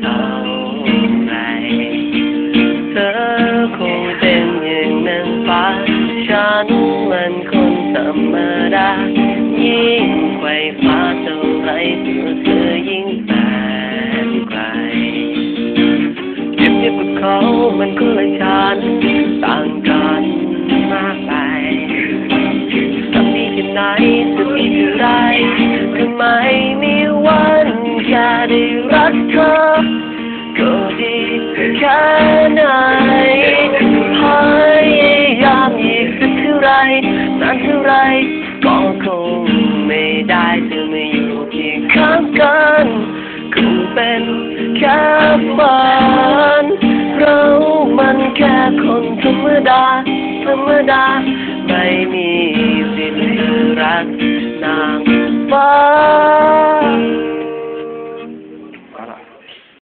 เขาไหนเธอคงเป็นอย่างนั้นไปฉันมันคนธรรมดายิ่งไขว่ฟ้าเท่าไรตัวเธอยิ่งแสนไกลเก็เงียบกับเขมันก็เลยฉันต่างกันมากไปทำดีแค่ไนจะดีเท่าไร รักเธอก็ดีแค่ไหนพยายามอีกสักเท่าไรนานเท่าไรก็คงไม่ได้เธอไม่อยู่เคียงข้างกันคงเป็นแค่ฝันเรามันแค่คนธรรมดาธรรมดาไม่มีสิทธิ์รัก